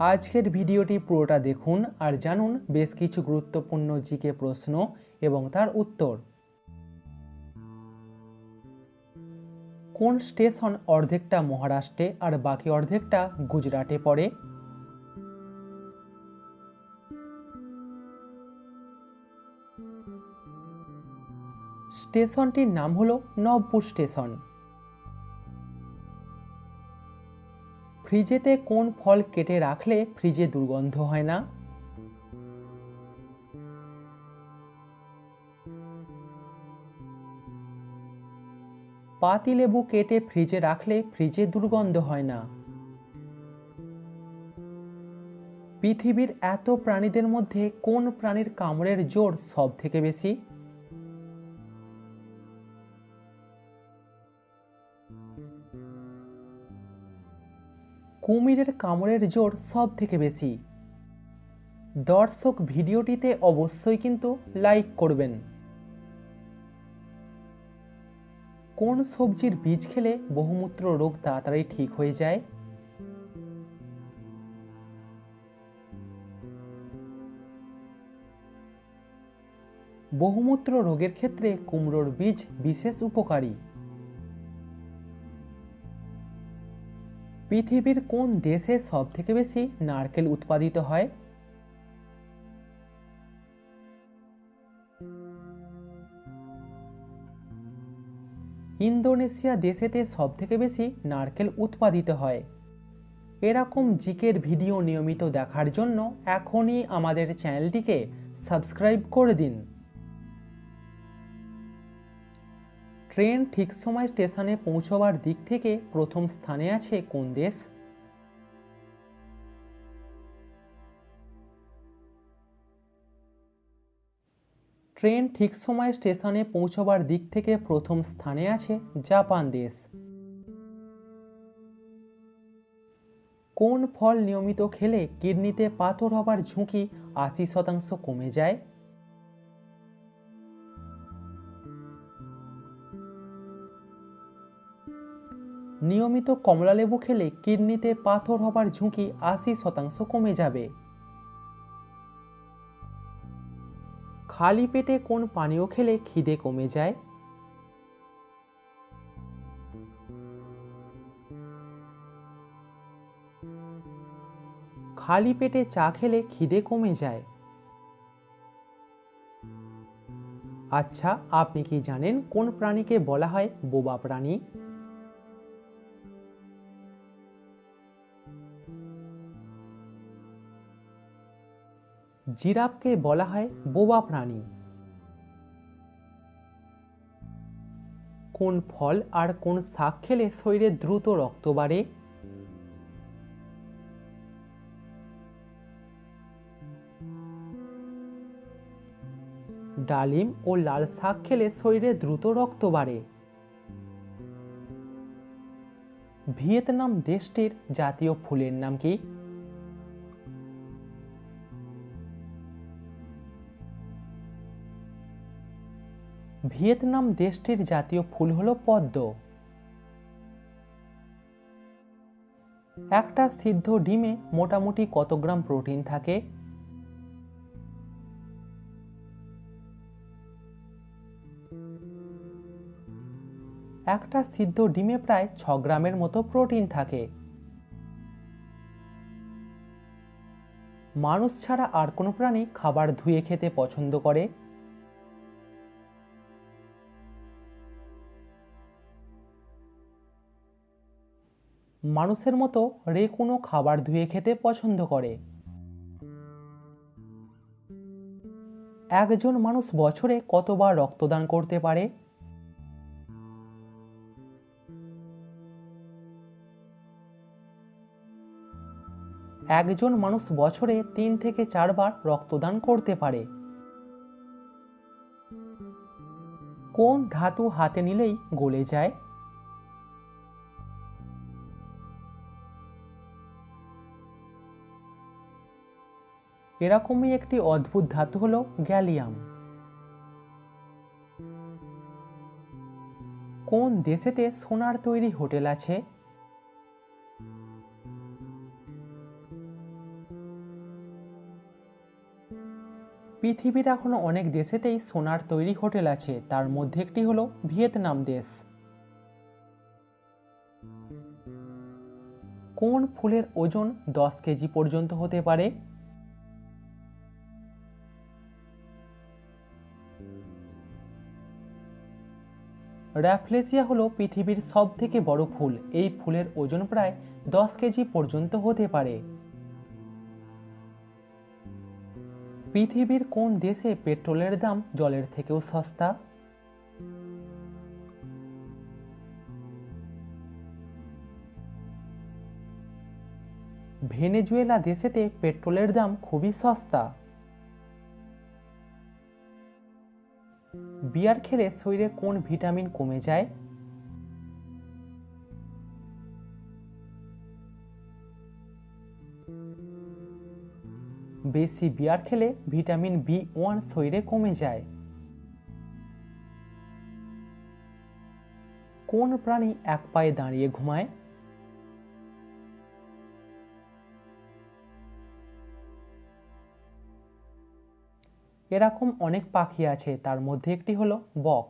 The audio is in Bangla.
আজকের ভিডিওটি পুরোটা দেখুন আর জানুন বেশ কিছু গুরুত্বপূর্ণ জিকে প্রশ্ন এবং তার উত্তর। কোন স্টেশন অর্ধেকটা মহারাষ্ট্রে আর বাকি অর্ধেকটা গুজরাটে পড়ে? স্টেশনটির নাম হলো নবপুর স্টেশন। ফ্রিজেতে কোন ফল কেটে রাখলে ফ্রিজে দুর্গন্ধ হয় না? পাতিলেবু কেটে ফ্রিজে রাখলে ফ্রিজে দুর্গন্ধ হয় না। পৃথিবীর এত প্রাণীদের মধ্যে কোন প্রাণীর কামড়ের জোর সব থেকে বেশি? কুমিরের কামড়ের জোর সব থেকে বেশি। দর্শক ভিডিওটিতে অবশ্যই কিন্তু লাইক করবেন। কোন সবজির বীজ খেলে বহুমূত্র রোগ তাড়াতাড়ি ঠিক হয়ে যায়? বহুমূত্র রোগের ক্ষেত্রে কুমড়োর বীজ বিশেষ উপকারী। পৃথিবীর কোন দেশে সব থেকে বেশি নারকেল উৎপাদিত হয়? ইন্দোনেশিয়া দেশেতে সব থেকে বেশি নারকেল উৎপাদিত হয়। এরকম জিকের ভিডিও নিয়মিত দেখার জন্য এখনই আমাদের চ্যানেলটিকে সাবস্ক্রাইব করে দিন। ট্রেন ঠিক সময় স্টেশনে পৌঁছবার দিক থেকে প্রথম স্থানে আছে কোন দেশ? ট্রেন ঠিক সময় স্টেশনে পৌঁছবার দিক থেকে প্রথম স্থানে আছে জাপান দেশ। কোন ফল নিয়মিত খেলে কিডনিতে পাথর হবার ঝুঁকি আশি শতাংশ কমে যায়? নিয়মিত কমলালেবু খেলে কিডনিতে পাথর হবার ঝুঁকি আশি শতাংশ কমে যাবে। খালি পেটে কোন পানীয় খেলে খিদে কমে যায়? খালি পেটে চা খেলে খিদে কমে যায়। আচ্ছা আপনি কি জানেন কোন প্রাণীকে বলা হয় বোবা প্রাণী? জিরাফকে বলা হয় বোবা প্রাণী। কোন ফল আর কোন শাক খেলে শরীরে দ্রুত রক্ত বাড়ে? ডালিম ও লাল শাক খেলে শরীরে দ্রুত রক্ত বাড়ে। ভিয়েতনাম দেশটির জাতীয় ফুলের নাম কি? ভিয়েতনাম দেশটির জাতীয় ফুল হলো পদ্ম। একটা সিদ্ধ ডিমে মোটামুটি কত গ্রাম প্রোটিন থাকে? একটা সিদ্ধ ডিমে প্রায় ছ গ্রামের মতো প্রোটিন থাকে। মানুষ ছাড়া আর কোনো প্রাণী খাবার ধুয়ে খেতে পছন্দ করে? মানুষের মতো রে কোনো খাবার ধুয়ে খেতে পছন্দ করে। একজন মানুষ বছরে কতবার রক্তদান করতে পারে? একজন মানুষ বছরে তিন থেকে চারবার রক্তদান করতে পারে। কোন ধাতু হাতে নিলেই গলে যায়? এরকমই একটি অদ্ভুত ধাতু হল গ্যালিয়াম। কোন দেশেতে সোনার তৈরি হোটেল আছে? পৃথিবীর এখন অনেক দেশেতেই সোনার তৈরি হোটেল আছে, তার মধ্যে একটি হলো ভিয়েতনাম দেশ। কোন ফুলের ওজন দশ কেজি পর্যন্ত হতে পারে? র্যাফলেসিয়া হলো পৃথিবীর সব থেকে বড় ফুল। এই ফুলের ওজন প্রায় দশ কেজি পর্যন্ত হতে পারে। পৃথিবীর কোন দেশে পেট্রোলের দাম জলের থেকেও সস্তা? ভেনেজুয়েলা দেশেতে পেট্রোলের দাম খুবই সস্তা। বিয়ার খেলে শরীরে কোন ভিটামিন কমে যায়? বেশি বিয়ার খেলে ভিটামিন বি ওয়ান শরীরে কমে যায়। কোন প্রাণী এক পায়ে দাঁড়িয়ে ঘুমায়? এরকম অনেক পাখি আছে তার মধ্যে একটি হলো বক।